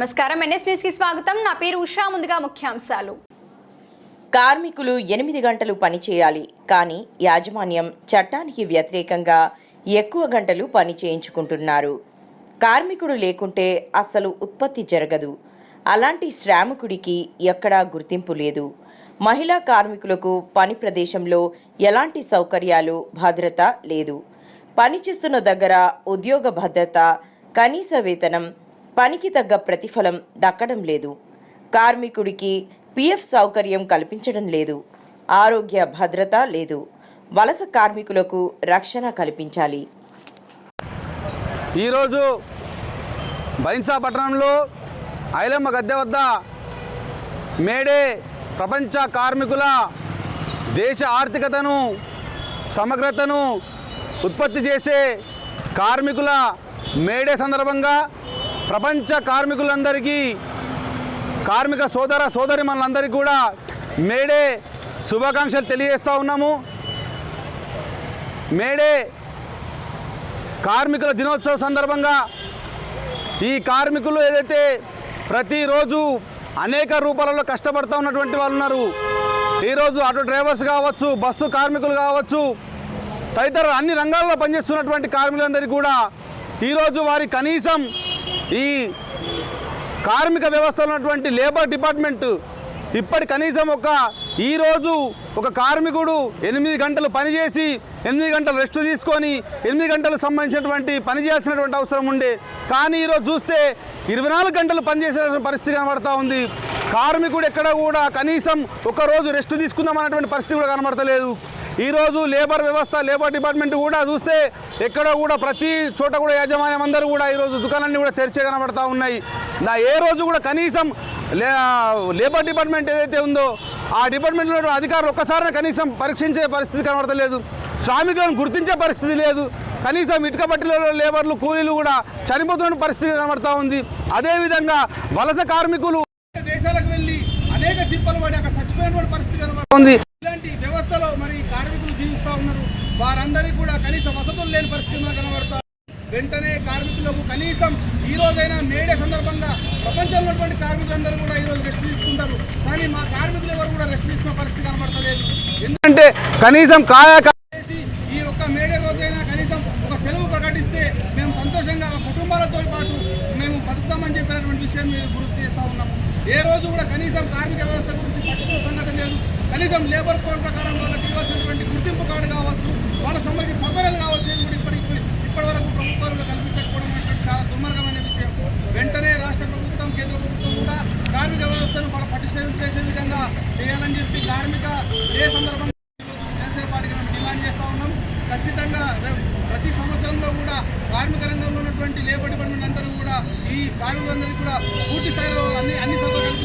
నమస్కారం. ఎన్ఎస్ న్యూస్కి స్వాగతం. నా పేరు ఉషా. ముందుగా ముఖ్యాంశాలు. కార్మికులు ఎనిమిది గంటలు పనిచేయాలి కానీ యాజమాన్యం చట్టానికి వ్యతిరేకంగా ఎక్కువ గంటలు పని చేయించుకుంటున్నారు. కార్మికుడు లేకుంటే అస్సలు ఉత్పత్తి జరగదు. అలాంటి శ్రామికుడికి ఎక్కడా గుర్తింపు లేదు. మహిళా కార్మికులకు పని ప్రదేశంలో ఎలాంటి సౌకర్యాలు భద్రత లేదు. పనిచేస్తున్న దగ్గర ఉద్యోగ భద్రత కనీస వేతనం పనికి తగ్గ ప్రతిఫలం దక్కడం లేదు. కార్మికుడికి పిఎఫ్ సౌకర్యం కల్పించడం లేదు. ఆరోగ్య భద్రత లేదు. వలస కార్మికులకు రక్షణ కల్పించాలి. ఈరోజు బైన్సా పట్టణంలో ఐలమ్మ గద్దె వద్ద మేడే ప్రపంచ కార్మికుల దేశ ఆర్థికతను సమగ్రతను ఉత్పత్తి చేసే కార్మికుల మేడే సందర్భంగా ప్రపంచ కార్మికులందరికీ కార్మిక సోదర సోదరి మనందరికీ కూడా మేడే శుభాకాంక్షలు తెలియజేస్తూ ఉన్నాము. మేడే కార్మికుల దినోత్సవ సందర్భంగా ఈ కార్మికులు ఏదైతే ప్రతిరోజు అనేక రూపాలలో కష్టపడుతూ ఉన్నటువంటి వాళ్ళు ఉన్నారు. ఈరోజు ఆటో డ్రైవర్స్ కావచ్చు బస్సు కార్మికులు కావచ్చు తదితర అన్ని రంగాల్లో పనిచేస్తున్నటువంటి కార్మికులందరికీ కూడా ఈరోజు వారి కనీసం ఈ కార్మిక వ్యవస్థ ఉన్నటువంటి లేబర్ డిపార్ట్మెంట్ ఇప్పటి కనీసం ఒక ఈరోజు ఒక కార్మికుడు ఎనిమిది గంటలు పనిచేసి ఎనిమిది గంటలు రెస్ట్ తీసుకొని ఎనిమిది గంటలకు సంబంధించినటువంటి పని చేయాల్సినటువంటి అవసరం ఉండే. కానీ ఈరోజు చూస్తే ఇరవై నాలుగు గంటలు పనిచేసే పరిస్థితి కనబడతా ఉంది. కార్మికుడు ఎక్కడ కూడా కనీసం ఒకరోజు రెస్ట్ తీసుకుందామన్నటువంటి పరిస్థితి కూడా కనబడతలేదు. ఈరోజు లేబర్ వ్యవస్థ లేబర్ డిపార్ట్మెంట్ కూడా చూస్తే ఎక్కడో కూడా ప్రతి చోట కూడా యాజమాన్యం అందరూ కూడా ఈరోజు దుకాణాన్ని కూడా తెరిచే కనబడతా ఉన్నాయి. నా ఏ రోజు కూడా కనీసం లే లేబర్ డిపార్ట్మెంట్ ఏదైతే ఉందో ఆ డిపార్ట్మెంట్లో అధికారులు ఒక్కసారి కనీసం పరీక్షించే పరిస్థితి కనబడతలేదు. శ్రామికులను గుర్తించే పరిస్థితి లేదు. కనీసం ఇటుక బట్టిలలో లేబర్లు కూలీలు కూడా చనిపోతున్న పరిస్థితి కనబడతా ఉంది. అదేవిధంగా వలస కార్మికులు దేశాలకు వెళ్ళి అనేక తిప్పలు పడి అక్కడ చచ్చిపోయిన పరిస్థితి కనబడుతుంది. ఇలాంటి వ్యవస్థలో మరి కార్మికులు జీవిస్తూ ఉన్నారు వారందరికీ కూడా కనీస వసతులు లేని పరిస్థితుల్లో కనబడతారు వెంటనే కార్మికులకు కనీసం ఈ రోజైనా మేడే సందర్భంగా ప్రపంచంలో ఉన్నటువంటి కార్మికులందరూ కూడా ఈ రోజు రెస్ట్ తీసుకుంటారు. కానీ మా కార్మికులు ఎవరు కూడా రెస్ట్ తీసుకున్న పరిస్థితి కనబడతలేదు. ఎందుకంటే కనీసం కాయ ఈ ఒక్క మేడే రోజైనా కనీసం ఒక సెలవు ప్రకటిస్తే మేము సంతోషంగా మా కుటుంబాలతో పాటు మేము బతుకుతామని చెప్పినటువంటి విషయం మీరు గుర్తు చేస్తా ఉన్నాము. ఏ రోజు కూడా కనీసం కార్మిక వ్యవస్థ గురించి పట్టుకున్న సంగతి లేదు. కనీసం లేబర్ కోడ్ ప్రకారం వాళ్ళకి ఇవ్వాల్సినటువంటి గుర్తింపు కార్డు కావచ్చు వాళ్ళ సంబంధించిన సౌకర్యాలు కావచ్చు ఇది కూడా ఇప్పటి వరకు ప్రభుత్వాలు కల్పించకపోవడం చాలా దుర్మార్గమైన విషయం. వెంటనే రాష్ట్ర ప్రభుత్వం కేంద్ర ప్రభుత్వం కూడా కార్మిక వ్యవస్థను వాళ్ళ పటిష్టం చేసే విధంగా చేయాలని చెప్పి కార్మిక ఏ సందర్భంగా జనసేన పార్టీకి మేము డిమాండ్ చేస్తా ఉన్నాం. ఖచ్చితంగా ప్రతి సంవత్సరంలో కూడా కార్మిక రంగంలో ఉన్నటువంటి లేబర్ డిపార్ట్మెంట్ అందరూ కూడా ఈ కార్మికులందరికీ కూడా పూర్తి స్థాయిలో అన్ని అన్ని సౌకర్యాలు